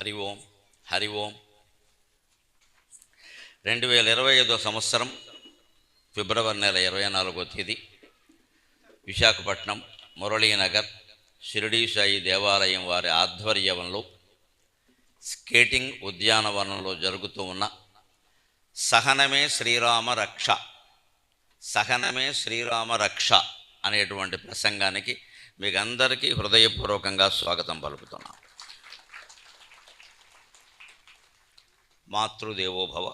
హరి ఓం హరి ఓం. రెండు వేల ఇరవై ఐదో సంవత్సరం ఫిబ్రవరి నెల ఇరవై నాలుగో తేదీ విశాఖపట్నం మురళీనగర్ షిరిడీ సాయి దేవాలయం వారి ఆధ్వర్యంలో స్కేటింగ్ ఉద్యానవనంలో జరుగుతూ ఉన్న సహనమే శ్రీరామ రక్ష సహనమే శ్రీరామ రక్ష అనేటువంటి ప్రసంగానికి మీకు అందరికీ హృదయపూర్వకంగా స్వాగతం పలుకుతున్నాను. మాతృదేవోభవ.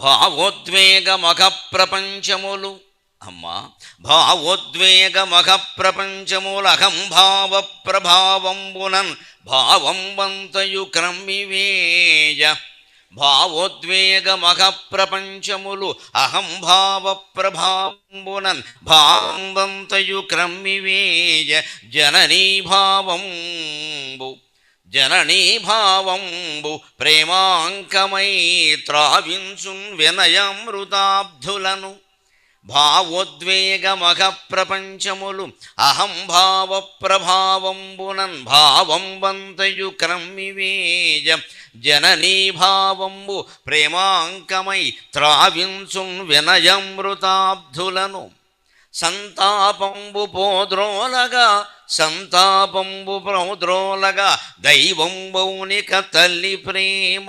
భావోద్వేగమఖ ప్రపంచములు అమ్మా భావోద్వేగమఖ ప్రపంచములు అహం భావ ప్రభావంబునన్ భావం వంతయు క్రమ్మివేయ భావోద్వేగమఖ ప్రపంచములు అహం భావ ప్రభావంబునన్ భావం వంతయు క్రమ్మివేయ జననీ భావం జననీభావంబు ప్రేమాంకమై త్రావించున్ వినయమృతాబ్ధులను. భావోద్వేగమఘ ప్రపంచములు అహం భావ ప్రభావంబునన్ భావం వంతయు క్రమ్మివేజ జననీభావంబు ప్రేమాంకమై త్రావించున్ వినయమృతాబ్ధులను. సంతాపంబు పోద్రోలగా సంతాపంబు ప్రౌద్రోలగా దైవంబౌనిక తల్లి ప్రేమ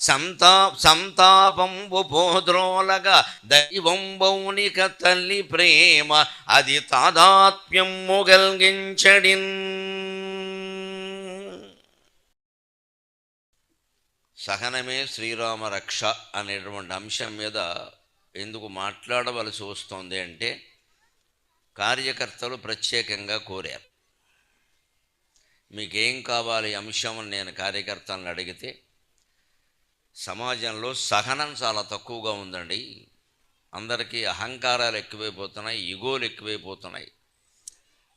సంతా సంతాపంబు పోద్రోలగా దైవంబౌనిక తల్లి ప్రేమ అది తాదాత్మ్యము గల్గించడిన్ సహనమే శ్రీరామ రక్ష అనేటువంటి అంశం మీద ఎందుకు మాట్లాడవలసి వస్తుంది అంటే కార్యకర్తలు ప్రత్యేకంగా కోరారు. మీకేం కావాలి అంశం నేను కార్యకర్తలను అడిగితే సమాజంలో సహనం చాలా తక్కువగా ఉందండి. అందరికీ అహంకారాలు ఎక్కువైపోతున్నాయి ఇగోలు ఎక్కువైపోతున్నాయి.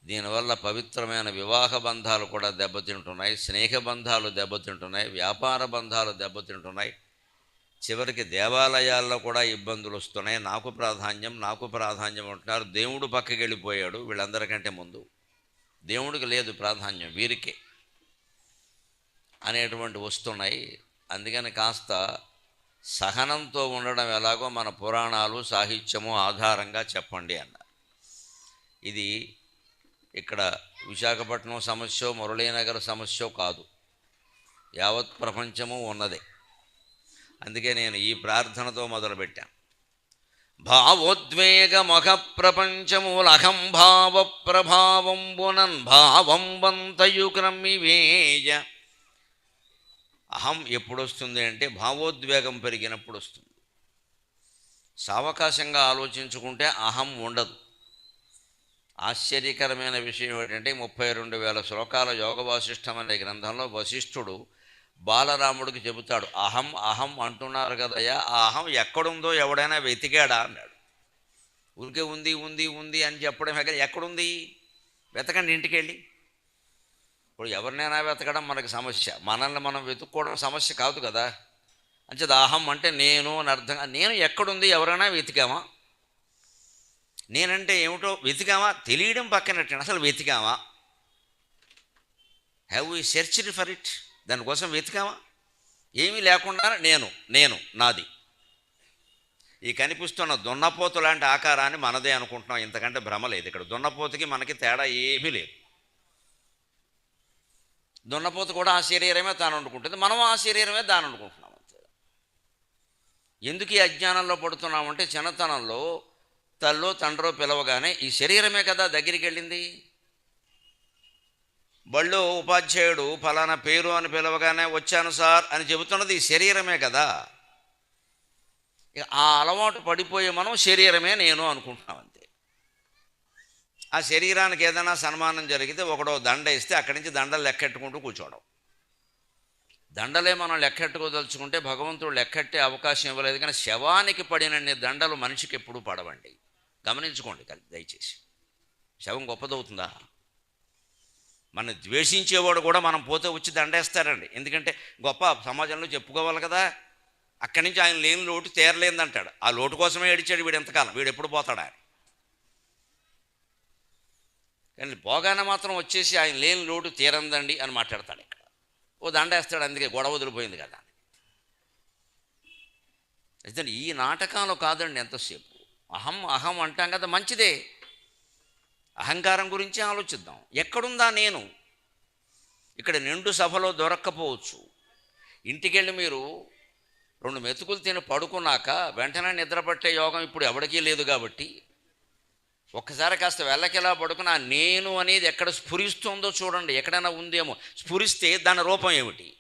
దీనివల్ల పవిత్రమైన వివాహ బంధాలు కూడా దెబ్బతింటున్నాయి స్నేహ బంధాలు దెబ్బతింటున్నాయి వ్యాపార బంధాలు దెబ్బతింటున్నాయి. చివరికి దేవాలయాల్లో కూడా ఇబ్బందులు వస్తున్నాయి. నాకు ప్రాధాన్యం నాకు ప్రాధాన్యం అంటున్నారు. దేవుడు పక్కకి వెళ్ళిపోయాడు వీళ్ళందరికంటే ముందు. దేవుడికి లేదు ప్రాధాన్యం వీరికే అనేటువంటి వస్తున్నాయి. అందుకని కాస్త సహనంతో ఉండడం ఎలాగో మన పురాణాలు సాహిత్యము ఆధారంగా చెప్పండి అన్నారు ఇది ఇక్కడ విశాఖపట్నం సమస్య మురళీనగర్ సమస్య కాదు. యావత్ ప్రపంచము ఉన్నదే. అందుకే నేను ఈ ప్రార్థనతో మొదలుపెట్టాను. భావోద్వేగ మఖ ప్రపంచములహం భావ ప్రభావంబునన్ భావం వంతయు క్రమ్మివేయ అహం ఎప్పుడొస్తుంది అంటే భావోద్వేగం పెరిగినప్పుడు వస్తుంది సావకాశంగా ఆలోచించుకుంటే అహం ఉండదు. ఆశ్చర్యకరమైన విషయం ఏంటంటే ముప్పై రెండు వేల శ్లోకాల యోగ వాసిష్టం అనే గ్రంథంలో వశిష్ఠుడు బాలరాముడికి చెబుతాడు అహం అహం అంటున్నారు కదయ్యా ఆ అహం ఎక్కడుందో ఎవడైనా వెతికాడా? అన్నాడు. ఊరికే ఉంది ఉంది ఉంది అని చెప్పడం ఎక్కడుంది? వెతకండి ఇంటికి వెళ్ళి ఇప్పుడు ఎవరినైనా వెతకడం మనకి సమస్య మనల్ని మనం వెతుక్కోవడం సమస్య కాదు కదా. అంచేది అహం అంటే నేను అని అర్థం నేను ఎక్కడుంది ఎవరైనా వెతికామా? నేనంటే ఏమిటో వెతికామా? తెలియడం పక్కనట్టు అసలు వెతికామా? Have you searched for it దానికోసం వెతికామా ఏమీ లేకుండా నేను నేను నాది. ఈ కనిపిస్తున్న దున్నపోతు లాంటి ఆకారాన్ని మనదే అనుకుంటున్నాం. ఇంతకంటే భ్రమ లేదు. ఇక్కడ దున్నపోతుకి మనకి తేడా ఏమీ లేదు. దున్నపోతు కూడా ఆ శరీరమే తాను వండుకుంటుంది. మనం ఆ శరీరమే దాని వండుకుంటున్నాం అంతే. ఎందుకు ఈ అజ్ఞానంలో పడుతున్నామంటే చిన్నతనంలో తల్లో తండ్రో పిలవగానే ఈ శరీరమే కదా దగ్గరికి వెళ్ళింది. బళ్ళు ఉపాధ్యాయుడు ఫలానా పేరు అని పిలవగానే వచ్చాను సార్ అని చెబుతున్నది ఈ శరీరమే కదా. ఇక ఆ అలవాటు పడిపోయే మనం శరీరమే నేను అనుకుంటున్నాం అంతే. ఆ శరీరానికి ఏదైనా సన్మానం జరిగితే ఒకడో దండ ఇస్తే అక్కడి నుంచి దండలు లెక్కెట్టుకుంటూ కూర్చోవడం. దండలే మనం లెక్కెట్టుకోదలుచుకుంటే భగవంతుడు లెక్కెట్టే అవకాశం ఇవ్వలేదు కానీ శవానికి పడినన్ని దండలు మనిషికి ఎప్పుడూ పడవండి. గమనించుకోండి దయచేసి. శవం గొప్పదవుతుందా? మన ద్వేషించేవాడు కూడా మనం పోతే వచ్చి దండేస్తారండి. ఎందుకంటే గొప్ప సమాజంలో చెప్పుకోవాలి కదా. అక్కడి నుంచి ఆయన లేని లోటు తీరలేదంటాడు. ఆ లోటు కోసమే ఏడిచాడు వీడు ఎంతకాలం. వీడు ఎప్పుడు పోతాడా కానీ పోగానే మాత్రం వచ్చేసి ఆయన లేని లోటు తీరందండి అని మాట్లాడతాడు ఇక్కడ. ఓ దండేస్తాడు అందుకే గొడవ వదిలిపోయింది కదా. అయితే ఈ నాటకాలు కాదండి ఎంతసేపు. అహం అహం అంటాం కదా మంచిదే. అహంకారం గురించి ఆలోచిద్దాం. ఎక్కడుందా నేను? ఇక్కడ నిండు సభలో దొరక్కపోవచ్చు. ఇంటికెళ్ళి మీరు రెండు మెతుకులు తిని పడుకున్నాక వెంటనే నిద్రపట్టే యోగం ఇప్పుడు ఎవరికీ లేదు కాబట్టి ఒక్కసారి కాస్త వెళ్ళకెలా పడుకున్న నేను అనేది ఎక్కడ స్ఫురిస్తుందో చూడండి ఎక్కడైనా ఉందేమో. స్ఫురిస్తే దాని రూపం ఏమిటి?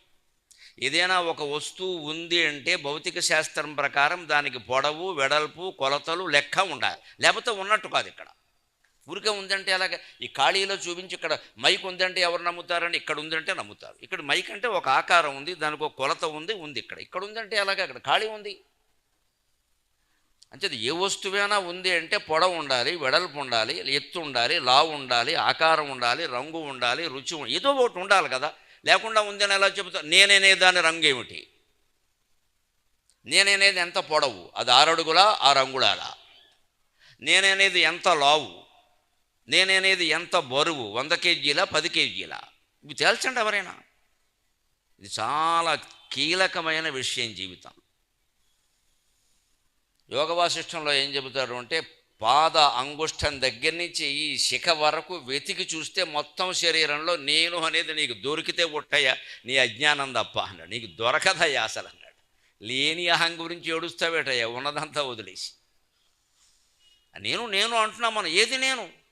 ఏదైనా ఒక వస్తువు ఉంది అంటే భౌతిక శాస్త్రం ప్రకారం దానికి పొడవు వెడల్పు కొలతలు లెక్క ఉండాలి. లేకపోతే ఉన్నట్టు కాదు ఇక్కడ. ఊరికే ఉందంటే అలాగే ఈ ఖాళీలో చూపించి ఇక్కడ మైక్ ఉందంటే ఎవరు నమ్ముతారని ఇక్కడ ఉందంటే నమ్ముతారు. ఇక్కడ మైక్ అంటే ఒక ఆకారం ఉంది దానికి ఒక కొలత ఉంది ఉంది ఇక్కడ. ఇక్కడ ఉందంటే అలాగే అక్కడ? ఖాళీ ఉంది. అంటే ఏ వస్తువైనా ఉంది అంటే పొడవు ఉండాలి వెడల్పు ఉండాలి ఎత్తు ఉండాలి లావు ఉండాలి ఆకారం ఉండాలి రంగు ఉండాలి రుచి ఏదో ఒకటి ఉండాలి కదా. లేకుండా ఉందని ఎలా చెబుతా నేనేనే దాని రంగు ఏమిటి? నేననేది ఎంత పొడవు? అది ఆరడుగులా ఆ రంగుడాలా నేననేది ఎంత లావు? నేననేది ఎంత బరువు? వంద కేజీలా? పది కేజీలా? ఇవి తేల్చండి ఎవరైనా. ఇది చాలా కీలకమైన విషయం జీవితం. యోగ వాసిష్టంలో ఏం చెబుతారు అంటే పాద అంగుష్టం దగ్గర నుంచి ఈ శిఖ వరకు వెతికి చూస్తే మొత్తం శరీరంలో నేను అనేది నీకు దొరికితే ఒట్టయ్యా నీ అజ్ఞానం తప్ప అన్నాడు. నీకు దొరకదయ్యా అసలు అన్నాడు. లేని అహం గురించి ఏడుస్తావేటయ్యా? ఉన్నదంతా వదిలేసి. నేను నేను అంటున్నా మనం ఏది నేను?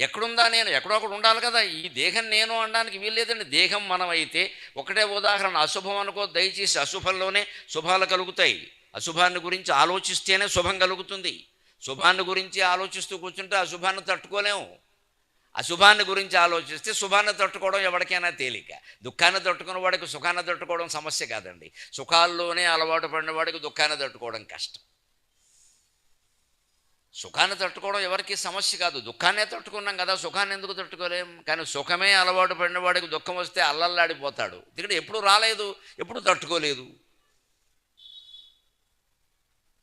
ఎక్కడుందా నేను? ఎక్కడో ఒకడు ఉండాలి కదా. ఈ దేహం నేను అనడానికి వీల్లేదండి దేహం మనమైతే ఒకటే ఉదాహరణ. అశుభం అనుకో దయచేసి అశుభంలోనే శుభాలు కలుగుతాయి. అశుభాన్ని గురించి ఆలోచిస్తేనే శుభం కలుగుతుంది. శుభాన్ని గురించి ఆలోచిస్తూ కూర్చుంటే అశుభాన్ని తట్టుకోలేము. అశుభాన్ని గురించి ఆలోచిస్తే శుభాన్ని తట్టుకోవడం ఎవరికైనా తేలిక. దుఃఖాన్ని తట్టుకున్న వాడికి సుఖాన్ని తట్టుకోవడం సమస్య కాదండి. సుఖాల్లోనే అలవాటు పడిన వాడికి దుఃఖాన్ని తట్టుకోవడం కష్టం. సుఖాన్ని తట్టుకోవడం ఎవరికి సమస్య కాదు. దుఃఖాన్నే తట్టుకున్నాం కదా సుఖాన్ని ఎందుకు తట్టుకోలేం? కానీ సుఖమే అలవాటు పడిన వాడికి దుఃఖం వస్తే అల్లల్లాడిపోతాడు. ఎందుకంటే ఎప్పుడు రాలేదు ఎప్పుడు తట్టుకోలేదు.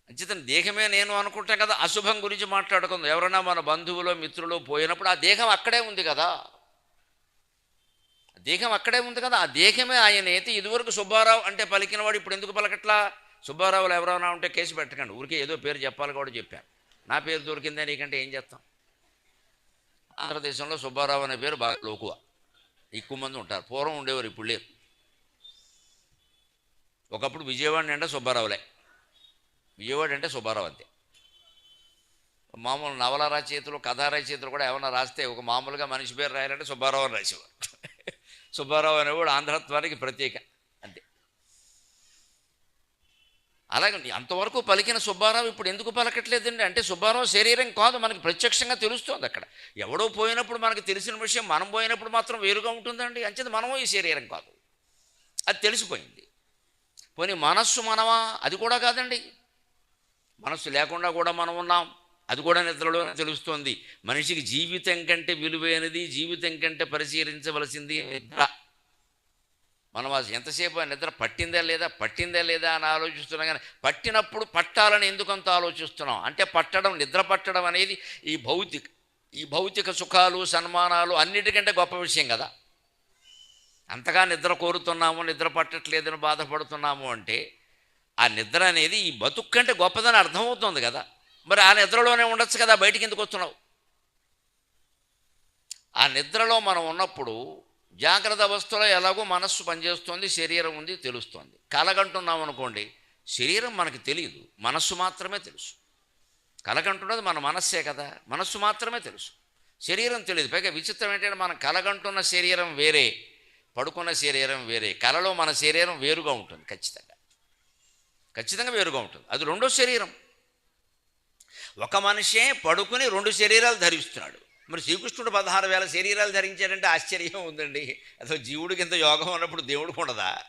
అంచేతను దేహమే నేను అనుకుంటాం కదా అశుభం గురించి మాట్లాడుకుందాం. ఎవరైనా మన బంధువులో మిత్రులు పోయినప్పుడు ఆ దేహం అక్కడే ఉంది కదా. దేహం అక్కడే ఉంది కదా. ఆ దేహమే ఆయన. అయితే ఇదివరకు సుబ్బారావు అంటే పలికినవాడు ఇప్పుడు ఎందుకు పలకట్లా? సుబ్బారావులు ఎవరైనా ఉంటే కేసు పెట్టకండి. ఊరికే ఏదో పేరు చెప్పాలి కూడా చెప్పాను. నా పేరు దొరికిందే నీకంటే ఏం చేస్తాం? ఆంధ్రదేశంలో సుబ్బారావు అనే పేరు బాగా లోకువ. ఎక్కువ మంది ఉంటారు. పూర్వం ఉండేవారు ఇప్పుడు లేరు. ఒకప్పుడు విజయవాడ అంటే సుబ్బారావులే. విజయవాడ అంటే సుబ్బారావు అంతే. మామూలు నవల రచయితలు కథా రచయితలు కూడా ఏమైనా రాస్తే ఒక మామూలుగా మనిషి పేరు రాయాలంటే సుబ్బారావు అని రాసేవారు. సుబ్బారావు అనేవాడు ఆంధ్రత్వానికి ప్రత్యేక అంతే అలాగే అంతవరకు పలికిన సుబ్బారావు ఇప్పుడు ఎందుకు పలకట్లేదండి? అంటే సుబ్బారావు శరీరం కాదు మనకి ప్రత్యక్షంగా తెలుస్తుంది అక్కడ. ఎవడో పోయినప్పుడు మనకు తెలిసిన విషయం మనం పోయినప్పుడు మాత్రం వేరుగా ఉంటుందండి. అంచేది మనము ఈ శరీరం కాదు. అది తెలిసిపోయింది. పోనీ మనస్సు మనమా? అది కూడా కాదండి. మనస్సు లేకుండా కూడా మనం ఉన్నాం. అది కూడా నిద్రలో తెలుస్తోంది. మనిషికి జీవితం కంటే విలువైనది జీవితం కంటే పరిశీలించవలసింది నిద్ర. మనం అసలు ఎంతసేపు నిద్ర పట్టిందా లేదా పట్టిందా లేదా అని ఆలోచిస్తున్నాం కానీ పట్టినప్పుడు పట్టాలని ఎందుకంత ఆలోచిస్తున్నాం? అంటే పట్టడం నిద్ర పట్టడం అనేది ఈ భౌతిక ఈ భౌతిక సుఖాలు సన్మానాలు అన్నిటికంటే గొప్ప విషయం కదా. అంతగా నిద్ర కోరుతున్నాము నిద్ర పట్టట్లేదని బాధపడుతున్నాము అంటే ఆ నిద్ర అనేది ఈ బతుకు కంటే గొప్పదని అర్థమవుతుంది కదా. మరి ఆ నిద్రలోనే ఉండొచ్చు కదా బయటికి ఎందుకు వస్తున్నావు? ఆ నిద్రలో మనం ఉన్నప్పుడు జాగ్రత్త అవస్థలో ఎలాగో మనస్సు పనిచేస్తుంది శరీరం ఉంది తెలుస్తుంది. కలగంటున్నాం అనుకోండి శరీరం మనకి తెలియదు మనస్సు మాత్రమే తెలుసు. కలగంటున్నది మన మనస్సే కదా మనస్సు మాత్రమే తెలుసు. శరీరం తెలియదు పైగా విచిత్రం ఏంటంటే మనం కలగంటున్న శరీరం వేరే పడుకున్న శరీరం వేరే కలలో మన శరీరం వేరుగా ఉంటుంది ఖచ్చితంగా. ఖచ్చితంగా వేరుగా ఉంటుంది అది రెండో శరీరం. ఒక మనిషే పడుకుని రెండు శరీరాలు ధరిస్తున్నాడు. మరి శ్రీకృష్ణుడు పదహారు వేల శరీరాలు ధరించాడంటే ఆశ్చర్యం ఉందండి. అసలు జీవుడికి ఇంత యోగం ఉన్నప్పుడు దేవుడికి ఉండదా?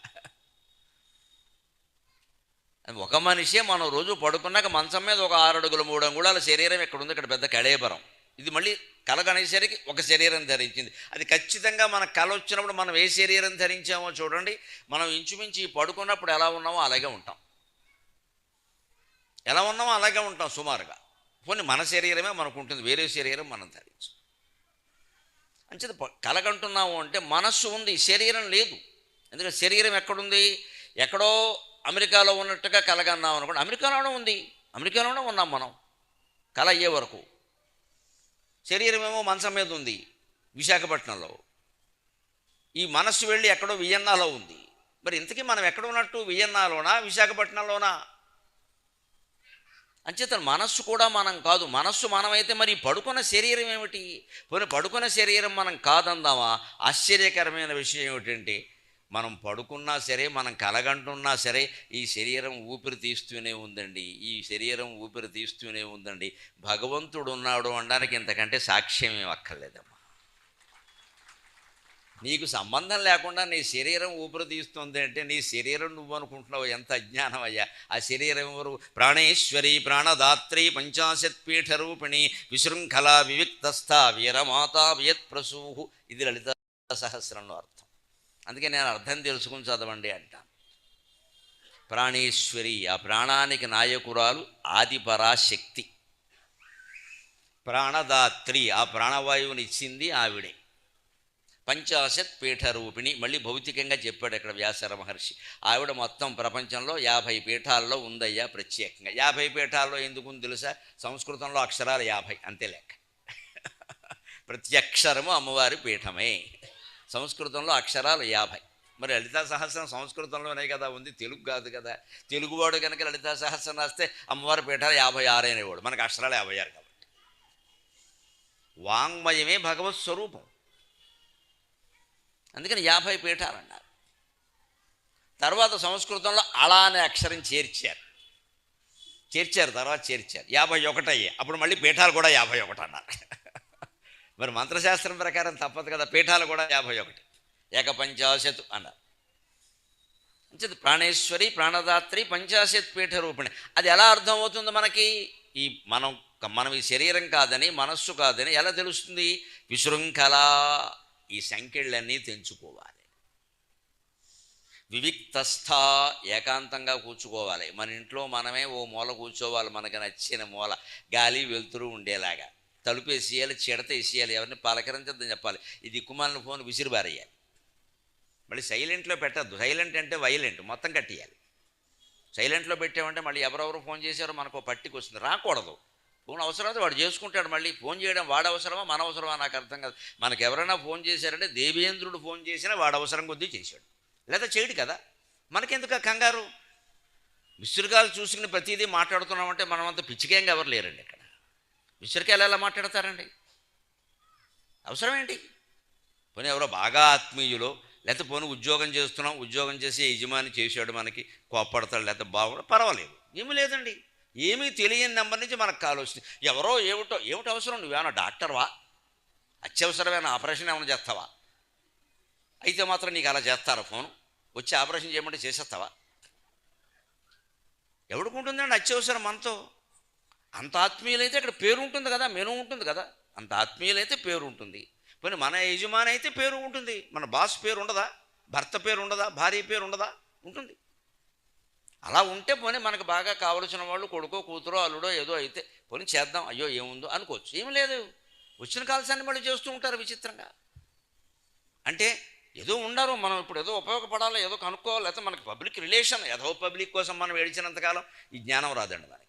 ఒక మనిషే మనం రోజు పడుకున్నాక మంచం మీద ఒక ఆరు అడుగుల మూడు అంగుళాల శరీరం ఇక్కడ ఉంది ఇక్కడ పెద్ద కళేబరం. ఇది మళ్ళీ కళ కనేసరికి ఒక శరీరం ధరించింది. అది ఖచ్చితంగా మన కళ వచ్చినప్పుడు మనం ఏ శరీరం ధరించామో చూడండి. మనం ఇంచుమించి పడుకున్నప్పుడు ఎలా ఉన్నామో అలాగే ఉంటాం. ఎలా ఉన్నామో అలాగే ఉంటాం సుమారుగా. పోనీ మన శరీరమే మనకు ఉంటుంది వేరే శరీరం మనం ధరించు. అంచేది కలగంటున్నాము అంటే మనస్సు ఉంది శరీరం లేదు. ఎందుకంటే శరీరం ఎక్కడుంది? ఎక్కడో అమెరికాలో ఉన్నట్టుగా కలగన్నాం అనుకోండి అమెరికాలోనే ఉంది. అమెరికాలోనే ఉన్నాం మనం. కల అయ్యే వరకు. శరీరం ఏమో మంచం మీద ఉంది విశాఖపట్నంలో. ఈ మనస్సు వెళ్ళి ఎక్కడో వియన్నాలో ఉంది. మరి ఇంతకీ మనం ఎక్కడ ఉన్నట్టు? వియన్నాలోనా? విశాఖపట్నంలోనా? అంచేత మనస్సు కూడా మనం కాదు. మనస్సు మనమైతే మరి పడుకున్న శరీరం ఏమిటి? పోనీ పడుకున్న శరీరం మనం కాదందామా? ఆశ్చర్యకరమైన విషయం ఏమిటంటే మనం పడుకున్నా సరే మనం కలగంటున్నా సరే ఈ శరీరం ఊపిరి తీస్తూనే ఉందండి. ఈ శరీరం ఊపిరి తీస్తూనే ఉందండి. భగవంతుడు ఉన్నాడు అనడానికి ఇంతకంటే సాక్ష్యం ఏం అక్కర్లేదమ్మా. నీకు సంబంధం లేకుండా నీ శరీరం ఊపిరి తీస్తుంది అంటే నీ శరీరం నువ్వు అనుకుంటున్నావు ఎంత అజ్ఞానం అయ్యా. ఆ శరీరం ఎవరు? ప్రాణేశ్వరి ప్రాణదాత్రి పంచాశత్ పీఠరూపిణి విశృంఖల వివిక్తస్థ వీరమాత వియత్ ప్రసూహు ఇది లలిత సహస్రంలో అర్థం. అందుకే నేను అర్థం తెలుసుకుని చదవండి అంటాను. ప్రాణేశ్వరి ఆ ప్రాణానికి నాయకురాలు ఆదిపరాశక్తి. ప్రాణదాత్రి ఆ ప్రాణవాయువుని ఇచ్చింది ఆవిడే. పంచాశత్ పీఠరూపిణి. మళ్ళీ భౌతికంగా చెప్పాడు ఇక్కడ వ్యాసర మహర్షి. ఆవిడ మొత్తం ప్రపంచంలో యాభై పీఠాల్లో ఉందయ్యా ప్రత్యేకంగా. యాభై పీఠాల్లో ఎందుకు తెలుసా? సంస్కృతంలో అక్షరాలు యాభై అంతే లెక్క. ప్రతి అక్షరము అమ్మవారి పీఠమే. సంస్కృతంలో అక్షరాలు యాభై. మరి లలితా సహస్రం సంస్కృతంలోనే కదా ఉంది? తెలుగు కాదు కదా. తెలుగువాడు కనుక లలితా సహస్రం రాస్తే అమ్మవారి పీఠాలు యాభై ఆరు అనేవాడు మనకు అక్షరాలు యాభై ఆరు కాబట్టి. వాంగ్మయమే భగవత్ స్వరూపం. అందుకని యాభై పీఠాలు అన్నారు తర్వాత సంస్కృతంలో అలా అనే అక్షరం చేర్చారు. చేర్చారు తర్వాత చేర్చారు. యాభై ఒకటి అయ్యాయి అప్పుడు మళ్ళీ పీఠాలు కూడా యాభై ఒకటి అన్నారు. మరి మంత్రశాస్త్రం ప్రకారం తప్పదు కదా పీఠాలు కూడా యాభై ఒకటి. ఏకపంచాశత్ అన్నారు. అంచేది ప్రాణేశ్వరి ప్రాణదాత్రి పంచాశత్ పీఠ రూపిణి. అది ఎలా అర్థమవుతుంది మనకి? ఈ మనం మనం ఈ శరీరం కాదని మనస్సు కాదని ఎలా తెలుస్తుంది? విశృంఖల ఈ సంకెళ్ళన్నీ తెంచుకోవాలి. వివిక్తస్థ ఏకాంతంగా కూర్చుకోవాలి. మన ఇంట్లో మనమే ఓ మూల కూర్చోవాలి. మనకు నచ్చిన మూల. గాలి వెలుతురు ఉండేలాగా. తలుపు వేసేయాలి చిడత వేసేయాలి. ఎవరిని పలకరించద్దని చెప్పాలి. ఇది దిక్కుమాలిన ఫోన్ విసిరిబారేయాలి. మళ్ళీ సైలెంట్లో పెట్టద్దు. సైలెంట్ అంటే వైలెంట్. మొత్తం కట్టేయాలి. సైలెంట్లో పెట్టామంటే మళ్ళీ ఎవరెవరు ఫోన్ చేశారో మనకు పట్టికి వస్తుంది. రాకూడదు. ఫోన్ అవసరమైతే వాడు చేసుకుంటాడు మళ్ళీ. ఫోన్ చేయడం వాడు అవసరమా మన అవసరమా నాకు అర్థం కాదు. మనకు ఎవరైనా ఫోన్ చేశారంటే దేవేంద్రుడు ఫోన్ చేసినా వాడు అవసరం కొద్దీ చేశాడు. లేదా చేయడు కదా. మనకెందుకు కంగారు? విసురుగాలు చూసుకుని ప్రతిదీ మాట్లాడుతున్నామంటే మనమంతా పిచ్చికేంగా ఎవరు లేరండి ఇక్కడ? విసురుకాయలు ఎలా మాట్లాడతారండి? అవసరమేంటి? పోనీ ఎవరో బాగా ఆత్మీయులో లేకపోతే పోనీ ఉద్యోగం చేస్తున్నాం ఉద్యోగం చేసి యజమాని చేసాడు మనకి కోప్పడతాడు లేకపోతే బాగుండు పర్వాలేదు. ఏమీ లేదండి. ఏమీ తెలియని నెంబర్ నుంచి మనకు కాల్ వస్తుంది ఎవరో ఏమిటో ఏమిటి అవసరం? నువ్వేమన్నా డాక్టర్వా? అత్యవసరమైన ఆపరేషన్ ఏమైనా చేస్తావా? అయితే మాత్రం నీకు అలా చేస్తారా ఫోన్? వచ్చి ఆపరేషన్ చేయమంటే చేసేస్తావా? ఎవడుకుంటుందండి అత్యవసరం మనతో? అంత ఆత్మీయులైతే ఇక్కడ పేరు ఉంటుంది కదా మెను ఉంటుంది కదా. అంత ఆత్మీయులైతే పేరు ఉంటుంది. పోనీ మన యజమాని అయితే పేరు ఉంటుంది. మన బాస్ పేరు ఉండదా? భర్త పేరు ఉండదా? భార్య పేరు ఉండదా? ఉంటుంది. అలా ఉంటే పోనీ మనకు బాగా కావలసిన వాళ్ళు కొడుకో కూతురో అల్లుడో ఏదో అయితే పోనీ చేద్దాం. అయ్యో ఏముందో అనుకోవచ్చు ఏం లేదు. వచ్చిన కాల్సాన్ని మళ్ళీ చేస్తూ ఉంటారు విచిత్రంగా. అంటే ఏదో ఉండరు మనం ఇప్పుడు ఏదో ఉపయోగపడాలి ఏదో కనుక్కోవాలి లేకపోతే మనకి పబ్లిక్ రిలేషన్ ఏదో పబ్లిక్ కోసం మనం ఏడిచినంతకాలం ఈ జ్ఞానం రాదండి దానికి.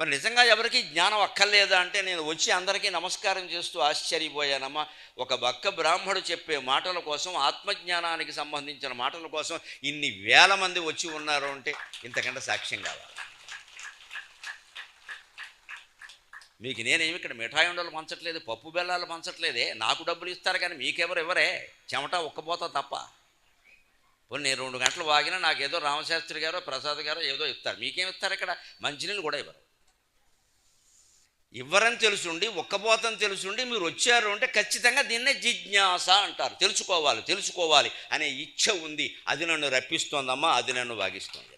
మరి నిజంగా ఎవరికి జ్ఞానం అక్కర్లేదా అంటే నేను వచ్చి అందరికీ నమస్కారం చేస్తూ ఆశ్చర్యపోయానమ్మా. ఒక బక్క బ్రాహ్మడు చెప్పే మాటల కోసం ఆత్మజ్ఞానానికి సంబంధించిన మాటల కోసం ఇన్ని వేల మంది వచ్చి ఉన్నారు అంటే ఇంతకంటే సాక్ష్యం కావాలి. మీకు నేనేమి ఇక్కడ మిఠాయి ఉండలు పంచట్లేదు పప్పు బెల్లాలు పంచట్లేదే? నాకు డబ్బులు ఇస్తారు కానీ మీకెవరు ఇవ్వరే? చెమట ఒక్కపోతా తప్ప. పోనీ నేను రెండు గంటలు వాగినా నాకు ఏదో రామశాస్త్రి గారో ప్రసాద్ గారో ఏదో ఇస్తారు. మీకేమి ఇస్తారు ఇక్కడ? మంచినీళ్ళు కూడా ఇవ్వరు. ఇవ్వరని తెలుసుండి ఒక్కపోతని తెలుసుండి మీరు వచ్చారు అంటే ఖచ్చితంగా దీన్నే జిజ్ఞాస అంటారు. తెలుసుకోవాలి తెలుసుకోవాలి అనే ఇచ్చ ఉంది. అది నన్ను రప్పిస్తోందమ్మా అది నన్ను వాగిస్తోంది.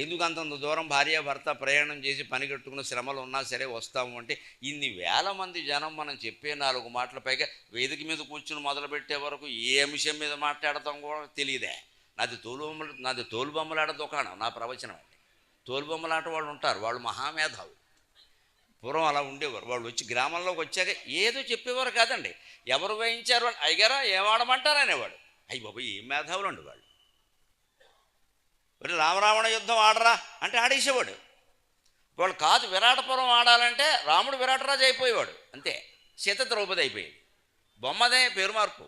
ఎందుకు అంతంత దూరం భార్య భర్త ప్రయాణం చేసి పని కట్టుకున్న శ్రమలు ఉన్నా సరే వస్తాము అంటే ఇన్ని వేల మంది జనం మనం చెప్పే నాలుగు మాటల పైగా వేదిక మీద కూర్చుని మొదలుపెట్టే వరకు ఏ అంశం మీద మాట్లాడతాం కూడా తెలియదే. నాది తోలుబొమ్మలు నాది తోలుబొమ్మలాట దుకాణం నా ప్రవచనం అండి తోలుబొమ్మలాట వాళ్ళు ఉంటారు వాళ్ళు మహామేధావులు. పూర్వం అలా ఉండేవారు. వాళ్ళు వచ్చి గ్రామంలోకి వచ్చాక ఏదో చెప్పేవారు కాదండి. ఎవరు వేయించారు అని అయ్యారా ఏం ఆడమంటారు అనేవాడు. అయ్యి బాబు ఏం మేధావులు అండి వాళ్ళు. మరి రామరావణ యుద్ధం ఆడరా అంటే ఆడేసేవాడు. వాళ్ళు కాదు విరాటపురం ఆడాలంటే రాముడు విరాటరాజు అయిపోయేవాడు. అంతే. సీత ద్రౌపది అయిపోయేది. బొమ్మదే పేరు మార్పు.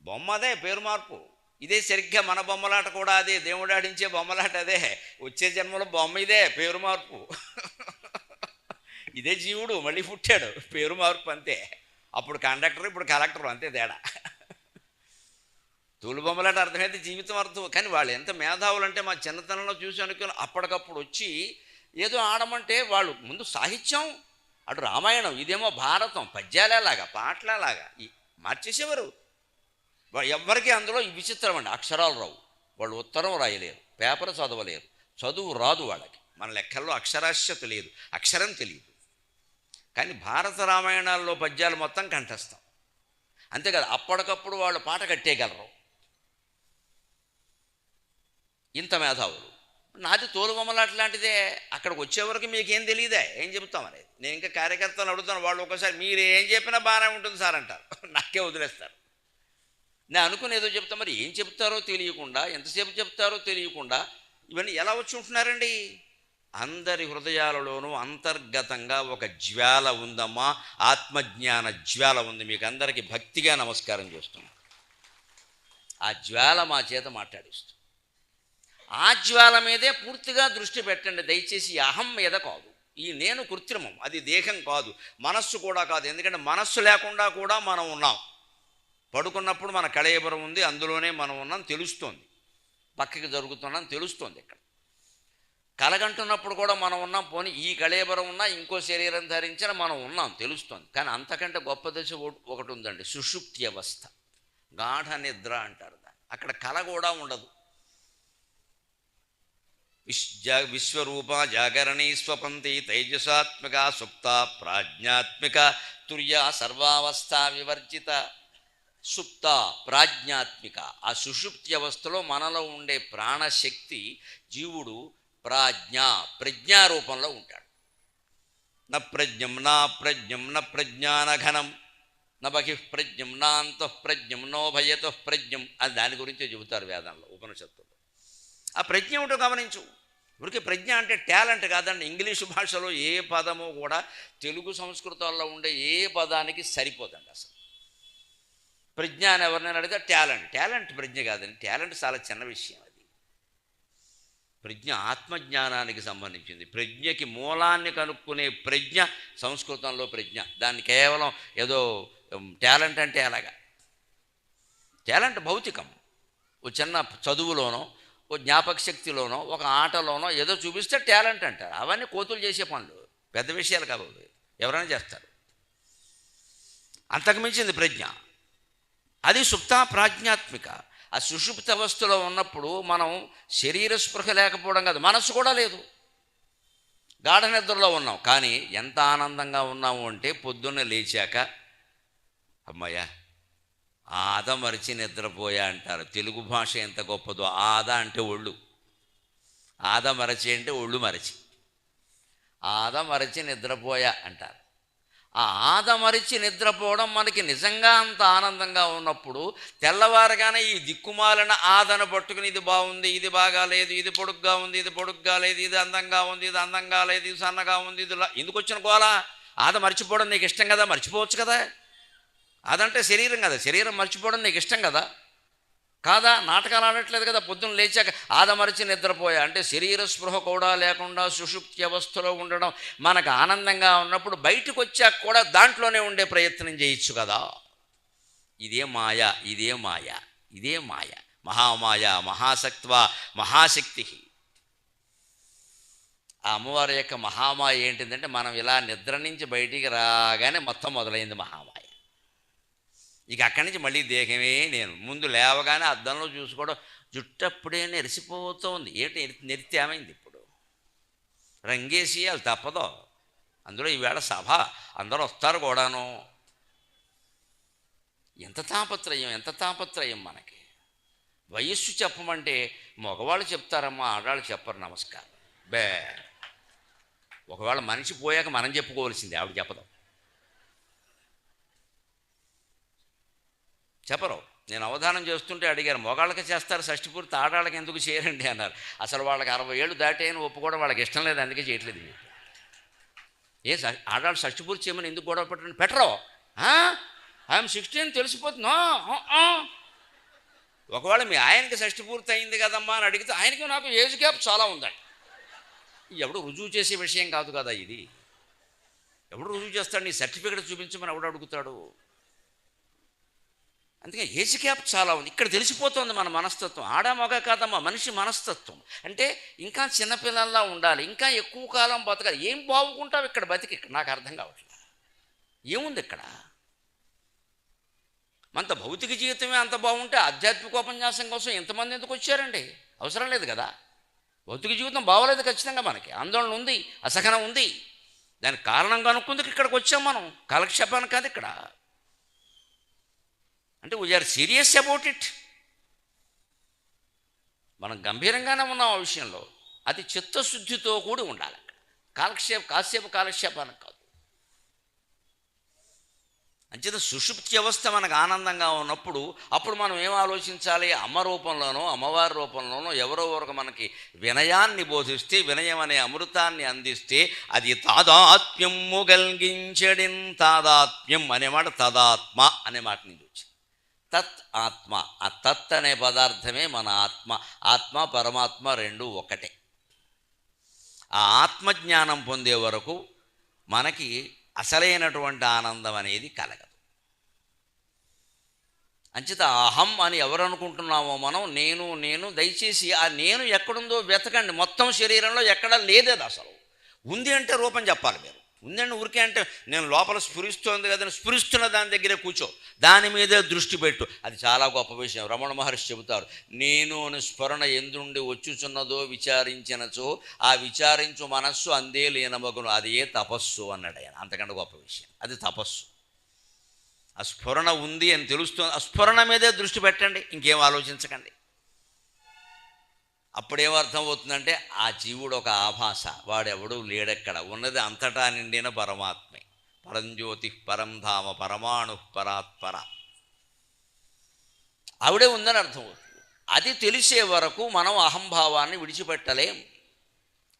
బొమ్మదే పేరు మార్పు. ఇదే సరిగ్గా మన బొమ్మలాట కూడా అదే. దేవుడు ఆడించే బొమ్మలాట అదే. వచ్చే జన్మలో బొమ్మ ఇదే పేరు మార్పు. ఇదే జీవుడు మళ్ళీ పుట్టాడు. పేరు మార్పు అంతే. అప్పుడు కండక్టర్ ఇప్పుడు కలెక్టర్ అంతే తేడా. తూలుబొమ్మలాట అర్థమైతే జీవితం అర్థం. కానీ వాళ్ళు ఎంత మేధావులు అంటే మా చిన్నతనంలో చూసి అనుకుని అప్పటికప్పుడు వచ్చి ఏదో ఆడమంటే వాళ్ళు ముందు సాహిత్యం అటు రామాయణం ఇదేమో భారతం పద్యాలేలాగా పాటలేలాగా. మార్చేసేవారు. ఎవరికి అందులో విచిత్రం అండి. అక్షరాలు రావు. వాళ్ళు ఉత్తరం రాయలేరు. పేపర్ చదవలేరు. చదువు రాదు వాళ్ళకి. మన లెక్కల్లో అక్షరాస్యత లేదు. అక్షరం తెలియదు. కానీ భారత రామాయణాల్లో పద్యాలు మొత్తం కంఠస్థం. అంతేకాదు అప్పటికప్పుడు వాళ్ళు పాట కట్టేయగలరు. ఇంత మేధావులు. నాది తోలుబొమ్మలు అట్లాంటిదే అక్కడికి వచ్చేవరకు మీకేం తెలియదే ఏం చెప్తాం అనేది నేను ఇంకా కార్యకర్తలు అడుగుతాను వాళ్ళు ఒకసారి మీరు ఏం చెప్పినా బాగానే ఉంటుంది సార్ అంటారు. నాకే వదిలేస్తారు. నేను అనుకుని ఏదో చెప్తా మరి ఏం చెప్తారో తెలియకుండా ఎంతసేపు చెప్తారో తెలియకుండా ఇవన్నీ ఎలా వచ్చి ఉంటున్నారండి? అందరి హృదయాలలోనూ అంతర్గతంగా ఒక జ్వాల ఉందమ్మా ఆత్మజ్ఞాన జ్వాల ఉంది. మీకు అందరికీ భక్తిగా నమస్కారం చేస్తున్నాం. ఆ జ్వాల మా చేత మాట్లాడిస్తుంది. ఆ జ్వాల మీదే పూర్తిగా దృష్టి పెట్టండి. దయచేసి అహం మీద కాదు. ఈ నేను కృత్రిమం. అది దేహం కాదు. మనస్సు కూడా కాదు. ఎందుకంటే మనస్సు లేకుండా కూడా మనం ఉన్నాం. పడుకున్నప్పుడు మన కళయబరం ఉంది. అందులోనే మనం ఉన్నాం. తెలుస్తోంది. పక్కకి జరుగుతున్నాం తెలుస్తోంది ఇక్కడ. కలగంటున్నప్పుడు కూడా మనం ఉన్నాం పోనీ ఈ కళేబరం ఉన్నా ఇంకో శరీరం ధరించిన మనం ఉన్నాం తెలుస్తోంది. కానీ అంతకంటే గొప్ప దశ ఒకటి ఉందండి సుషుప్తి అవస్థ గాఢ నిద్ర అంటారు దాన్ని. అక్కడ కళ కూడా ఉండదు. విశ్ జా విశ్వరూప జాగరణీ స్వపంతి తేజసాత్మిక సుప్త ప్రాజ్ఞాత్మిక తుర్య సర్వావస్థ వివర్జిత సుప్త ప్రాజ్ఞాత్మిక. ఆ సుషుప్తి అవస్థలో మనలో ఉండే ప్రాణశక్తి జీవుడు ప్రాజ్ఞ ప్రజ్ఞారూపంలో ఉంటాడు. న ప్రజ్ఞం నా ప్రజ్ఞం న ప్రజ్ఞానఘనం న బహిః ప్రజ్ఞం నా అంతఃప్రజ్ఞం నో భయతో ప్రజ్ఞం అని దాని గురించే చెబుతారు వేదంలో ఉపనిషత్తులు ఆ ప్రజ్ఞ ఏమిటో గమనించు. ఊరికి ప్రజ్ఞ అంటే టాలెంట్ కాదండి. ఇంగ్లీషు భాషలో ఏ పదము కూడా తెలుగు సంస్కృతాల్లో ఉండే ఏ పదానికి సరిపోదండి అసలు. ప్రజ్ఞ అని ఎవరినైనా అడిగితే టాలెంట్. టాలెంట్ ప్రజ్ఞ కాదండి. టాలెంట్ చాలా చిన్న విషయం అది. ప్రజ్ఞ ఆత్మజ్ఞానానికి సంబంధించింది. ప్రజ్ఞకి మూలాన్ని కనుక్కునే ప్రజ్ఞ సంస్కృతంలో ప్రజ్ఞ. దాన్ని కేవలం ఏదో టాలెంట్ అంటే అలాగా. టాలెంట్ భౌతికం. ఓ చిన్న చదువులోనో ఓ జ్ఞాపక శక్తిలోనో ఒక ఆటలోనో ఏదో చూపిస్తే టాలెంట్ అంటారు. అవన్నీ కోతులు చేసే పనులు. పెద్ద విషయాలు కాబట్టి ఎవరైనా చేస్తారు. అంతకు మించింది ప్రజ్ఞ. అది సుప్తా ప్రాజ్ఞాత్మిక. ఆ సుషుప్త అవస్థలో ఉన్నప్పుడు మనం శరీర స్పృహ లేకపోవడం కాదు మనసు కూడా లేదు. గాఢ నిద్రలో ఉన్నాం కానీ ఎంత ఆనందంగా ఉన్నాము అంటే పొద్దున్న లేచాక అమ్మయ్య ఆద మరిచి నిద్రపోయా అంటారు. తెలుగు భాష ఎంత గొప్పదో ఆద అంటే ఒళ్ళు. ఆద మరచి అంటే ఒళ్ళు మరచి. ఆద మరచి నిద్రపోయా అంటారు. ఆ ఆద మరిచి నిద్రపోవడం మనకి నిజంగా అంత ఆనందంగా ఉన్నప్పుడు తెల్లవారుగానే ఈ దిక్కుమాలిన ఆదను పట్టుకుని ఇది బాగుంది ఇది బాగాలేదు ఇది పొడుగ్గా ఉంది ఇది పొడుగ్గా లేదు ఇది అందంగా ఉంది ఇది అందంగా లేదు ఇది సన్నగా ఉంది ఇది ఎందుకు వచ్చిన గోలా ఆద మర్చిపోవడం నీకు ఇష్టం కదా మర్చిపోవచ్చు కదా. అదంటే శరీరం కదా శరీరం మర్చిపోవడం నీకు ఇష్టం కదా. కాదా? నాటకాలు ఆడట్లేదు కదా పొద్దున్న లేచాక ఆదమరిచి నిద్రపోయా. అంటే శరీర స్పృహ కూడా లేకుండా సుషుప్తి అవస్థలో ఉండడం మనకు ఆనందంగా ఉన్నప్పుడు బయటకు వచ్చాక కూడా దాంట్లోనే ఉండే ప్రయత్నం చేయొచ్చు కదా. ఇదే మాయ ఇదే మాయ ఇదే మాయ. మహామాయ మహాసక్త్వ మహాశక్తి. ఆ అమ్మవారి యొక్క మహామాయ ఏంటిదంటే మనం ఇలా నిద్ర నుంచి బయటికి రాగానే మొత్తం మొదలైంది మహామాయ. ఇక అక్కడి నుంచి మళ్ళీ దేహమే నేను. ముందు లేవగానే అద్దంలో చూసుకోవడం జుట్టప్పుడే నెరిసిపోతుంది ఏంటి నెరి- నెరితే ఏమైంది ఇప్పుడు? రంగేసి అది తప్పదో. అందులో ఈవేళ సభ. అందరూ వస్తారు కూడాను. ఎంత తాపత్రయం ఎంత తాపత్రయం మనకి. వయస్సు చెప్పమంటే మగవాళ్ళు చెప్తారమ్మా ఆడవాళ్ళు చెప్పరు. నమస్కారం. బే. ఒకవేళ మనిషి పోయాక మనం చెప్పుకోవాల్సిందే ఆవిడ చెప్పదు. చెప్పరు. నేను అవధానం చేస్తుంటే అడిగారు మొగాళ్ళకి చేస్తారు షష్టిపూర్తి ఆడాళ్ళకి ఎందుకు చేయరండి? అన్నారు. అసలు వాళ్ళకి అరవై ఏళ్ళు దాటే అని ఒప్పుకోవడం వాళ్ళకి ఇష్టం లేదు అందుకే చేయట్లేదు ఏ ష- ఆడాళ్ళు షష్టిపూర్తి చేయమని ఎందుకు గొడవ పెట్టండి పెట్టరు. ఐఎమ్ సిక్స్టీన్ తెలిసిపోతున్నా ఒకవేళ మీ ఆయనకి షష్టి పూర్తి అయింది కదమ్మా అని అడిగితే ఆయనకి నాకు ఏజ్ గ్యాప్ చాలా ఉందండి ఎవడు రుజువు చేసే విషయం కాదు కదా ఇది. ఎవడు రుజువు చేస్తాడు? నీ సర్టిఫికెట్ చూపించమని ఎవడు అడుగుతాడు? అందుకే ఏజ్ గ్యాప్ చాలా ఉంది. ఇక్కడ తెలిసిపోతుంది మన మనస్తత్వం. ఆడ మగ కాదమ్మా మనిషి మనస్తత్వం. అంటే ఇంకా చిన్నపిల్లల్లా ఉండాలి ఇంకా ఎక్కువ కాలం బతకాలి. ఏం బాగుంటావు ఇక్కడ బతికి? ఇక్కడ నాకు అర్థం కావట్లేదు. ఏముంది ఇక్కడ? మనంత భౌతిక జీవితమే అంత బాగుంటే ఆధ్యాత్మికోపన్యాసం కోసం ఎంతమంది ఎందుకు వచ్చారండి? అవసరం లేదు కదా? భౌతిక జీవితం బాగోలేదు ఖచ్చితంగా మనకి. ఆందోళన ఉంది అసహనం ఉంది. దానికి కారణం కనుక్కుందుకు ఇక్కడికి వచ్చాం మనం. కాలక్షేపానికి కాదు ఇక్కడ. అంటే వీఆర్ సీరియస్ అబౌట్ ఇట్ మనం గంభీరంగానే ఉన్నాం ఆ విషయంలో. అది చిత్తశుద్ధితో కూడి ఉండాలి కాలక్షేప కాసేపు కాలక్షేపానికి కాదు. అంచేత సుషుప్తి వ్యవస్థ మనకు ఆనందంగా ఉన్నప్పుడు అప్పుడు మనం ఏం ఆలోచించాలి? అమ్మ రూపంలోనో అమ్మవారి రూపంలోనో ఎవరో ఒకరు మనకి వినయాన్ని బోధిస్తే వినయం అనే అమృతాన్ని అందిస్తే అది తాదాత్మ్యము కలిగించడిన్ తాదాత్మ్యం అనే మాట తదాత్మ అనే మాట నుంచి వచ్చింది. తత్ ఆత్మ. ఆ తత్ అనే పదార్థమే మన ఆత్మ. ఆత్మ పరమాత్మ రెండు ఒకటే. ఆ ఆత్మజ్ఞానం పొందే వరకు మనకి అసలైనటువంటి ఆనందం అనేది కలగదు. అంచేత అహం అని ఎవరు అనుకుంటున్నామో మనం నేను నేను దయచేసి ఆ నేను ఎక్కడుందో వెతకండి. మొత్తం శరీరంలో ఎక్కడ లేదేది అసలు. ఉంది అంటే రూపం చెప్పాలి మీరు. ఉందండి ఊరికే అంటే నేను లోపల స్ఫురిస్తోంది కదా స్ఫురిస్తున్న దాని దగ్గరే కూర్చో. దాని మీదే దృష్టి పెట్టు. అది చాలా గొప్ప విషయం. రమణ మహర్షి చెబుతారు నేను స్ఫురణ ఎందుండి వచ్చుచున్నదో విచారించినచో ఆ విచారించు మనస్సు అందే లేనమగును. అది ఏ తపస్సు? అన్నాడు ఆయన. అంతకంటే గొప్ప విషయం. అది తపస్సు. ఆ స్ఫురణ ఉంది అని తెలుస్తుంది. ఆ స్ఫురణ మీదే దృష్టి పెట్టండి. ఇంకేం ఆలోచించకండి. అప్పుడేమర్థం అవుతుందంటే ఆ జీవుడు ఒక ఆభాస వాడెవడూ లేడెక్కడ? ఉన్నది అంతటా నిండిన పరమాత్మే. పరంజ్యోతి పరం ధామ పరమాణు పరాత్పర. ఆవిడే ఉందని అర్థం అవుతుంది అది తెలిసే వరకు మనం అహంభావాన్ని విడిచిపెట్టలేం.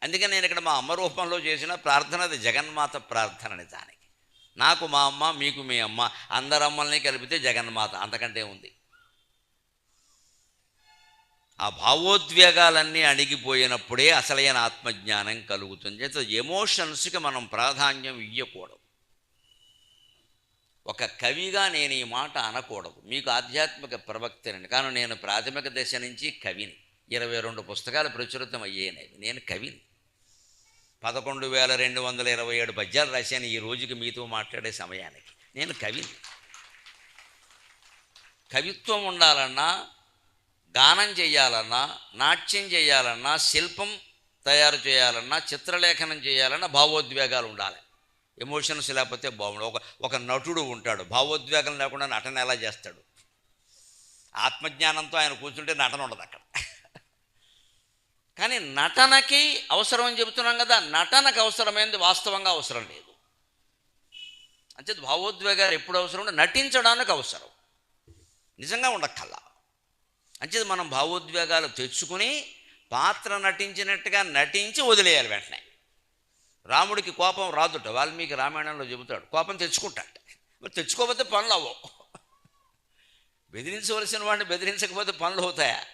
అందుకని నేను ఇక్కడ మా అమ్మ రూపంలో చేసిన ప్రార్థన అది జగన్మాత ప్రార్థన నిజానికి నాకు మా అమ్మ మీకు మీ అమ్మ అందరమ్మల్ని కలిపితే జగన్మాత అంతకంటే ఉంది ఆ భావోద్వేగాలన్నీ అణిగిపోయినప్పుడే అసలైన ఆత్మజ్ఞానం కలుగుతుంది. అయితే ఎమోషన్స్కి మనం ప్రాధాన్యం ఇవ్వకూడదు ఒక కవిగా నేను ఈ మాట అనకూడదు. మీకు ఆధ్యాత్మిక ప్రవక్తనండి. కానీ నేను ప్రాథమిక దశ నుంచి కవిని. ఇరవై రెండు పుస్తకాలు ప్రచురితం అయ్యేనవి నేను కవిని. పదకొండు వేల రెండు వందల ఇరవై ఏడు పద్యాలు రాశాను. ఈ రోజుకి మీతో మాట్లాడే సమయానికి. నేను కవిని. కవిత్వం ఉండాలన్నా గానం చేయాలన్నా నాట్యం చేయాలన్నా శిల్పం తయారు చేయాలన్నా చిత్రలేఖనం చేయాలన్నా భావోద్వేగాలు ఉండాలి. ఎమోషన్స్ లేకపోతే బాగుండు ఒక ఒక నటుడు ఉంటాడు. భావోద్వేగం లేకుండా నటన ఎలా చేస్తాడు? ఆత్మజ్ఞానంతో ఆయన కూర్చుంటే నటన ఉండదు అక్కడ. కానీ నటనకి అవసరం అని చెబుతున్నాం కదా నటనకు అవసరమైనది వాస్తవంగా అవసరం లేదు. అంతే భావోద్వేగాలు ఎప్పుడు అవసరం ఉంటే నటించడానికి అవసరం. నిజంగా ఉండక్కల్లా అంచేది మనం భావోద్వేగాలు తెచ్చుకుని పాత్ర నటించినట్టుగా నటించి వదిలేయాలి వెంటనే. రాముడికి కోపం రాదుట వాల్మీకి రామాయణంలో చెబుతాడు కోపం తెచ్చుకుంటాడు. మరి తెచ్చుకోకపోతే పనులు అవ్వవు. బెదిరించవలసిన వాడిని బెదిరించకపోతే పనులు అవుతాయా?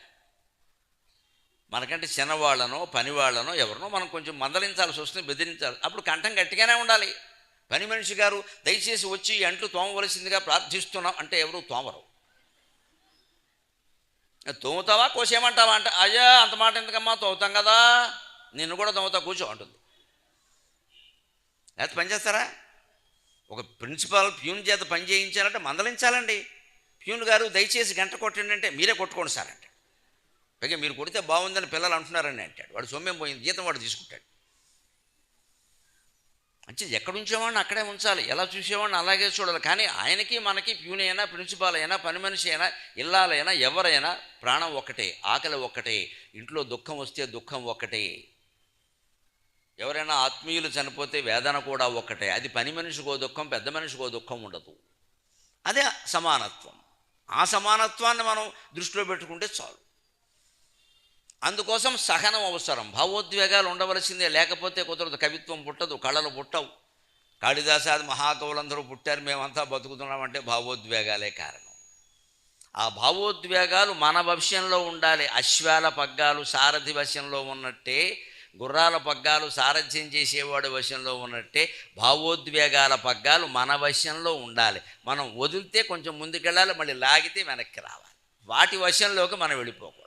మనకంటే చిన్నవాళ్ళనో పనివాళ్ళనో ఎవరినో మనం కొంచెం మందలించాల్సి వస్తుంది బెదిరించాలి. అప్పుడు కంఠం గట్టిగానే ఉండాలి. పని మనిషి గారు దయచేసి వచ్చి అంట్లు తోమవలసిందిగా ప్రార్థిస్తున్నాం అంటే ఎవరు తోమరు. తోముతావా? కోసేయమంటావా? అంటే అయ్యా అంత మాట ఎందుకమ్మా? తోముతాం కదా. నిన్ను కూడా తోముతా కూర్చో అంటుంది. లేకపోతే పని చేస్తారా? ఒక ప్రిన్సిపాల్ ప్యూన్ చేత పని చేయించాలంటే మందలించాలండి. ప్యూన్ గారు దయచేసి గంట కొట్టండి అంటే మీరే కొట్టుకోండి సార్ అంటే పైగా మీరు కొడితే బాగుందని పిల్లలు అంటున్నారని అంటాడు. వాడు సొమ్మేం పోయింది జీతం వాడు తీసుకుంటాడు. అంటే ఎక్కడ ఉంచేవాడిని అక్కడే ఉంచాలి. ఎలా చూసేవాడిని అలాగే చూడాలి. కానీ ఆయనకి మనకి ప్యూన్ అయినా ప్రిన్సిపాల్ అయినా పని మనిషి అయినా ఇల్లాలైనా ఎవరైనా ప్రాణం ఒక్కటే ఆకలి ఒక్కటే ఇంట్లో దుఃఖం వస్తే దుఃఖం ఒక్కటే. ఎవరైనా ఆత్మీయులు చనిపోతే వేదన కూడా ఒక్కటే. అది పని మనిషికో దుఃఖం పెద్ద మనిషికో దుఃఖం ఉండదు. అదే సమానత్వం. ఆ సమానత్వాన్ని మనం దృష్టిలో పెట్టుకుంటే చాలు. అందుకోసం సహనం అవసరం. భావోద్వేగాలు ఉండవలసిందే. లేకపోతే కుదరదు. కవిత్వం పుట్టదు కళలు పుట్టవు. కాళిదాసాది మహాకవులందరూ పుట్టారు మేమంతా బతుకుతున్నామంటే భావోద్వేగాలే కారణం. ఆ భావోద్వేగాలు మన వశ్యంలో ఉండాలి. అశ్వాల పగ్గాలు సారథి వశంలో ఉన్నట్టే గుర్రాల పగ్గాలు సారథ్యం చేసేవాడి వశంలో ఉన్నట్టే భావోద్వేగాల పగ్గాలు మన వశంలో ఉండాలి. మనం వదిలితే కొంచెం ముందుకెళ్ళాలి మళ్ళీ లాగితే వెనక్కి రావాలి. వాటి వశంలోకి మనం వెళ్ళిపోకూడదు.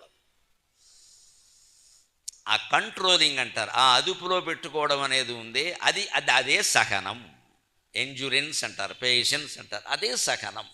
ఆ కంట్రోలింగ్ అంటారు. ఆ అదుపులో పెట్టుకోవడం అనేది ఉంది. అది అది అదే సహనం. ఎంజురెన్స్ అంటారు. పేషెన్స్ అంటారు. అదే సహనం.